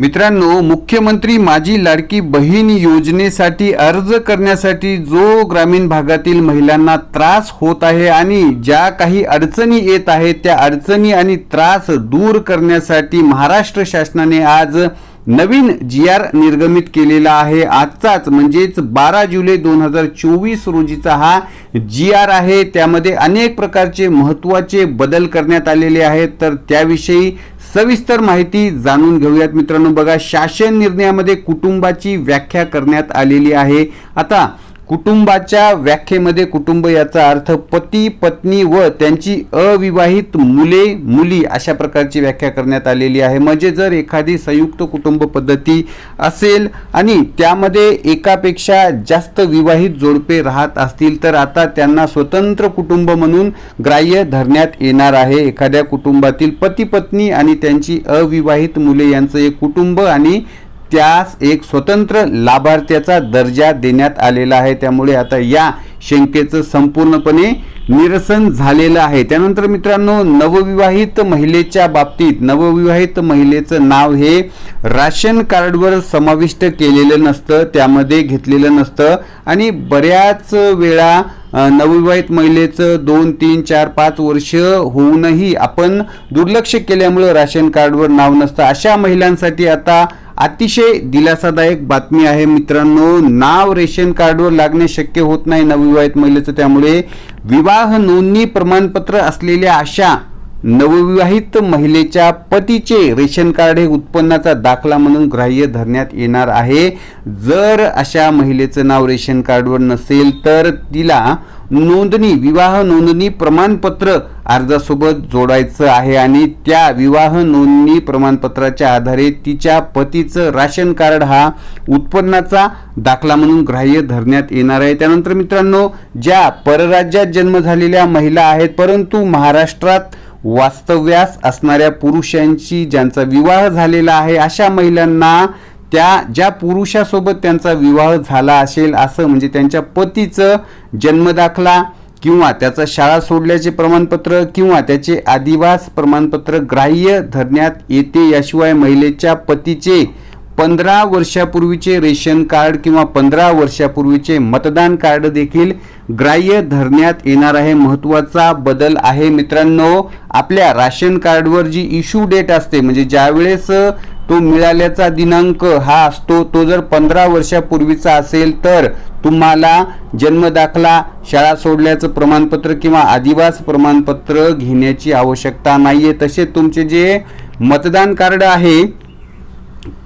मित्रांनो मुख्यमंत्री माझी लाडकी बहीण योजनेसाठी अर्ज करण्यासाठी जो ग्रामीण भागातील महिलांना त्रास होत आहे आणि ज्या काही अडचणी येत आहेत त्या अडचणी आणि त्रास दूर करण्यासाठी महाराष्ट्र शासनाने आज नवीन जी आर निर्गमित केलेला आहे. आजचाच म्हणजेच बारा जुलै दोन हजार चोवीस रोजीचा हा जी आर आहे. त्यामध्ये अनेक प्रकारचे महत्त्वाचे बदल करण्यात आलेले आहेत. तर त्याविषयी सविस्तर माहिती जाणून घेऊयात मित्रांनो. बघा शासन निर्णयामध्ये कुटुंबाची व्याख्या करण्यात आलेली आहे. आता कुटुंबाच्या व्याख्येमध्ये कुटुंब याचा अर्थ पती पत्नी व त्यांची अविवाहित मुले मुली अशा प्रकारची व्याख्या करण्यात आलेली आहे. म्हणजे जर एखादी संयुक्त कुटुंब पद्धती असेल आणि त्यामध्ये एकापेक्षा जास्त विवाहित जोडपे राहत असतील तर आता त्यांना स्वतंत्र कुटुंब म्हणून ग्राह्य धरण्यात येणार आहे. एखाद्या कुटुंबातील पती पत्नी आणि त्यांची अविवाहित मुले यांचं एक कुटुंब आणि त्यास एक स्वतंत्र लाभार्थ्याचा दर्जा देण्यात आलेला आहे. त्यामुळे आता या शंकेचं संपूर्णपणे निरसन झालेलं आहे. त्यानंतर मित्रांनो नवविवाहित महिलेच्या बाबतीत नवविवाहित महिलेचं नाव हे राशन कार्डवर समाविष्ट केलेलं नसतं त्यामध्ये घेतलेलं नसतं. आणि बऱ्याच वेळा नवविवाहित महिलेचं दोन तीन चार पाच वर्ष होऊनही आपण दुर्लक्ष केल्यामुळं राशन कार्डवर नाव नसतं. अशा महिलांसाठी आता अतिशय दिलासादायक बातमी आहे मित्रांनो. नाव रेशन कार्डवर लागणे शक्य होत नाही नवविवाहित महिलेचं. त्यामुळे विवाह नोंदणी प्रमाणपत्र असलेल्या अशा नवविवाहित महिलेच्या पतीचे रेशन कार्ड हे उत्पन्नाचा दाखला म्हणून ग्राह्य धरण्यात येणार आहे. जर अशा महिलेचं नाव रेशन कार्डवर नसेल तर तिला नोंदणी विवाह नोंदणी प्रमाणपत्र अर्जासोबत जोडायचं आहे आणि त्या विवाह नोंदणी प्रमाणपत्राच्या आधारे तिच्या पतीचं राशन कार्ड हा उत्पन्नाचा दाखला म्हणून ग्राह्य धरण्यात येणार आहे. त्यानंतर मित्रांनो ज्या परराज्यात जन्म झालेल्या महिला आहेत परंतु महाराष्ट्रात वास्तव्यास असणाऱ्या पुरुषांची ज्यांचा विवाह झालेला आहे अशा महिलांना त्या ज्या पुरुषासोबत त्यांचा विवाह झाला असेल असं म्हणजे त्यांच्या पतीचं जन्मदाखला किंवा त्याचं शाळा सोडल्याचे प्रमाणपत्र किंवा त्याचे आदिवास प्रमाणपत्र ग्राह्य धरण्यात येते. याशिवाय महिलेच्या पतीचे पंधरा वर्षापूर्वीचे रेशन कार्ड किंवा पंधरा वर्षापूर्वीचे मतदान कार्ड देखील ग्राह्य धरण्यात येणार आहे. महत्त्वाचा बदल आहे मित्रांनो आपल्या राशन कार्डवर जी इश्यू डेट असते म्हणजे ज्यावेळेस तो मिळाल्याचा दिनांक हा असतो तो जर पंधरा वर्षापूर्वीचा असेल तर तुम्हाला जन्मदाखला शाळा सोडल्याचं प्रमाणपत्र किंवा आदिवास प्रमाणपत्र घेण्याची आवश्यकता नाही आहे तसे तुमचे जे मतदान कार्ड आहे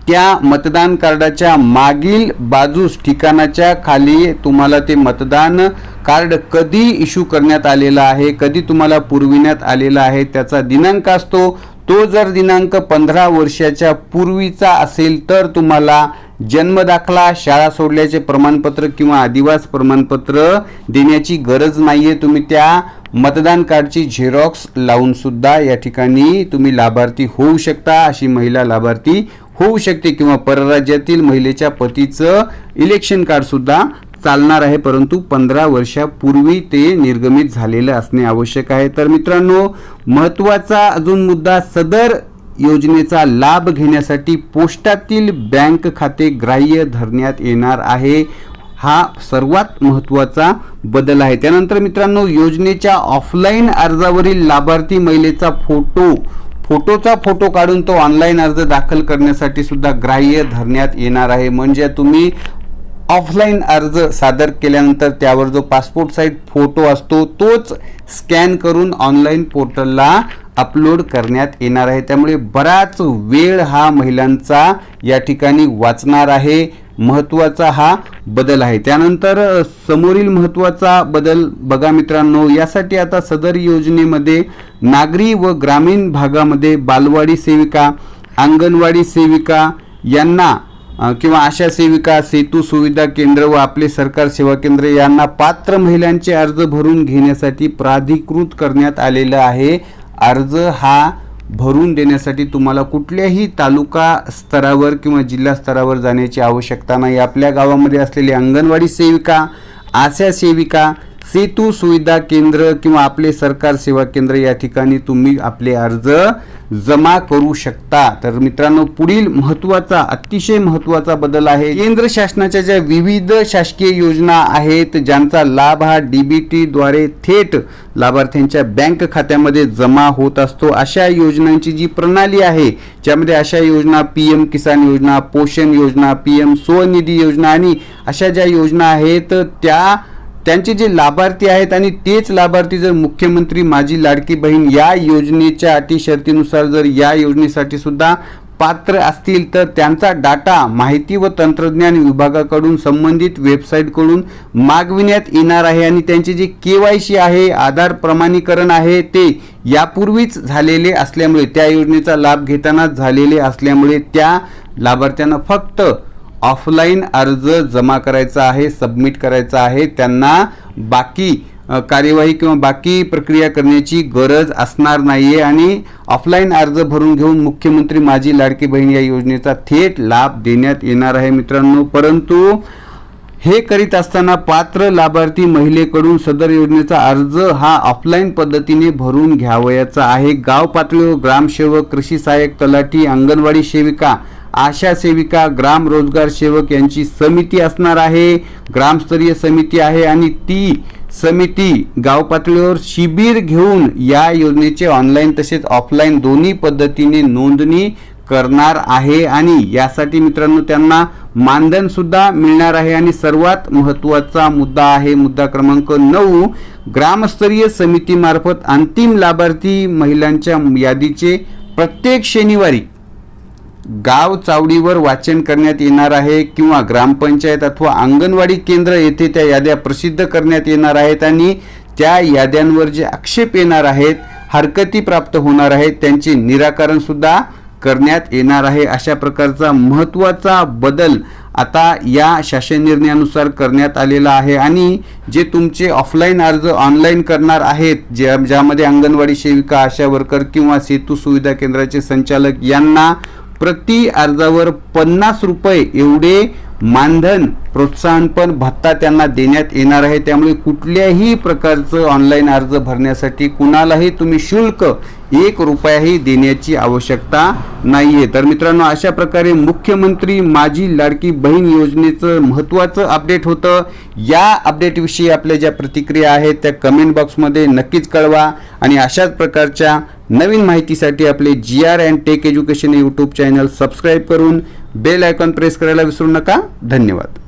त्या मतदान कार्डाच्या मागील बाजूस ठिकाणाच्या खाली तुम्हाला ते मतदान कार्ड कधी इश्यू करण्यात आलेलं आहे कधी तुम्हाला पुरविण्यात आलेला आहे त्याचा दिनांक असतो. तो जर दिनांक पंधरा वर्षाच्या पूर्वीचा असेल तर तुम्हाला जन्मदाखला शाळा सोडल्याचे प्रमाणपत्र किंवा आदिवास प्रमाणपत्र देण्याची गरज नाही आहे तुम्ही त्या मतदान कार्डची झेरॉक्स लावूनसुद्धा या ठिकाणी तुम्ही लाभार्थी होऊ शकता अशी महिला लाभार्थी होऊ शकते किंवा परराज्यातील महिलेच्या पतीचं इलेक्शन कार्डसुद्धा चालणार आहे परंतु पंधरा वर्षापूर्वी ते निर्गमित झालेलं असणे आवश्यक आहे. तर मित्रांनो महत्त्वाचा अजून मुद्दा सदर योजनेचा लाभ घेण्यासाठी पोस्टातील बँक खाते ग्राह्य धरण्यात येणार आहे. हा सर्वात महत्त्वाचा बदल आहे. त्यानंतर मित्रांनो योजनेच्या ऑफलाईन अर्जावरील लाभार्थी महिलेचा फोटो फोटोचा फोटो काढून तो ऑनलाईन अर्ज दाखल करण्यासाठी सुद्धा ग्राह्य धरण्यात येणार आहे. म्हणजे तुम्ही ऑफलाईन अर्ज सादर केल्यानंतर त्यावर जो पासपोर्ट साईज फोटो असतो तोच स्कॅन करून ऑनलाईन पोर्टलला अपलोड करण्यात येणार आहे. त्यामुळे बराच वेळ हा महिलांचा या ठिकाणी वाचणार आहे. महत्त्वाचा हा बदल आहे. त्यानंतर समोरील महत्त्वाचा बदल बघा मित्रांनो. यासाठी आता सदर योजनेमध्ये नागरी व ग्रामीण भागामध्ये बालवाडी सेविका अंगणवाडी सेविका यांना किंवा आशा सेविका सेतू सुविधा केंद्र व आपले सरकार सेवा केंद्र यांना पात्र महिलांचे अर्ज भरून घेण्यासाठी प्राधिकृत करण्यात आलेलं आहे. अर्ज हा भरून देण्यासाठी तुम्हाला कुठल्याही तालुका स्तरावर किंवा जिल्हा स्तरावर जाण्याची आवश्यकता नाही. आपल्या गावामध्ये असलेली अंगणवाडी सेविका आशा सेविका सेतू सुविधा केंद्र किंवा आपले सरकार सेवा केंद्र या ठिकाणी तुम्ही आपले अर्ज जमा करू शकता. तर मित्रांनो पुढील महत्त्वाचा अतिशय महत्त्वाचा बदल आहे. केंद्र शासनाच्या ज्या विविध शासकीय योजना आहेत ज्यांचा लाभ हा डीबीटी द्वारे थेट लाभार्थ्यांच्या बँक खात्यामध्ये जमा होत असतो अशा योजनांची जी प्रणाली आहे ज्यामध्ये अशा योजना पी एम किसान योजना पोषण योजना पी एम स्वनिधी योजना आणि अशा ज्या योजना आहेत त्या त्यांचे जे लाभार्थी आहेत आणि तेच लाभार्थी जर मुख्यमंत्री माझी लाडकी बहीण या योजनेच्या अटी शर्तीनुसार जर या योजनेसाठी सुद्धा पात्र असतील तर त्यांचा डाटा माहिती व तंत्रज्ञान विभागाकडून संबंधित वेबसाईटकडून मागविण्यात येणार आहे आणि त्यांचे जे के वाय सी आहे आधार प्रमाणीकरण आहे ते यापूर्वीच झालेले असल्यामुळे त्या योजनेचा लाभ घेतानाच झालेले असल्यामुळे त्या लाभार्थ्यांना फक्त ऑफलाईन अर्ज जमा करायचा आहे सबमिट करायचा आहे त्यांना बाकी कार्यवाही किंवा बाकी प्रक्रिया करण्याची गरज असणार नाही आहे आणि ऑफलाईन अर्ज भरून घेऊन मुख्यमंत्री माझी लाडकी बहीण या योजनेचा थेट लाभ देण्यात येणार आहे मित्रांनो. परंतु हे करीत असताना पात्र लाभार्थी महिलेकडून सदर योजनेचा अर्ज हा ऑफलाईन पद्धतीने भरून घ्यावयाचा आहे. गाव पातळीवर ग्रामसेवक कृषी सहाय्यक तलाठी अंगणवाडी सेविका आशा सेविका ग्राम रोजगार सेवक यांची समिती असणार आहे. ग्रामस्तरीय समिती आहे आणि ती समिती गाव पातळीवर शिबिर घेऊन या योजनेचे ऑनलाईन तसेच ऑफलाईन दोन्ही पद्धतीने नोंदणी करणार आहे आणि यासाठी मित्रांनो त्यांना मानधनसुद्धा मिळणार आहे. आणि सर्वात महत्त्वाचा मुद्दा आहे मुद्दा क्रमांक नऊ ग्रामस्तरीय समितीमार्फत अंतिम लाभार्थी महिलांच्या यादीचे प्रत्येक शनिवारी गाव चावडीवर वाचन करण्यात येणार आहे किंवा ग्रामपंचायत अथवा अंगणवाडी केंद्र येथे त्या याद्या प्रसिद्ध करण्यात येणार आहेत आणि त्या याद्यांवर जे आक्षेप येणार आहेत हरकती प्राप्त होणार आहेत त्यांचे निराकरणसुद्धा करण्यात येणार आहे. अशा प्रकारचा महत्त्वाचा बदल आता या शासन निर्णयानुसार करण्यात आलेला आहे आणि जे तुमचे ऑफलाईन अर्ज ऑनलाईन करणार आहेत ज्या ज्यामध्ये अंगणवाडी सेविका आशा वर्कर किंवा सेतू सुविधा केंद्राचे संचालक यांना प्रति अर्जावर पन्नास रुपये एवढे मानधन प्रोत्साहनपण भत्ता त्यांना देण्यात येणार आहे. त्यामुळे कुठल्याही प्रकारचं ऑनलाईन अर्ज भरण्यासाठी कुणालाही तुम्ही शुल्क एक रुपयाही देण्याची आवश्यकता नाही आहे तर मित्रांनो अशा प्रकारे मुख्यमंत्री माझी लाडकी बहीण योजनेचं महत्त्वाचं अपडेट होतं. या अपडेटविषयी आपल्या ज्या प्रतिक्रिया आहेत त्या कमेंट बॉक्समध्ये नक्कीच कळवा. आणि अशाच प्रकारच्या नवीन माहितीसाठी आपले G R and tech education YouTube channel subscribe करून बेल आयकॉन प्रेस करायला विसरू नका. धन्यवाद.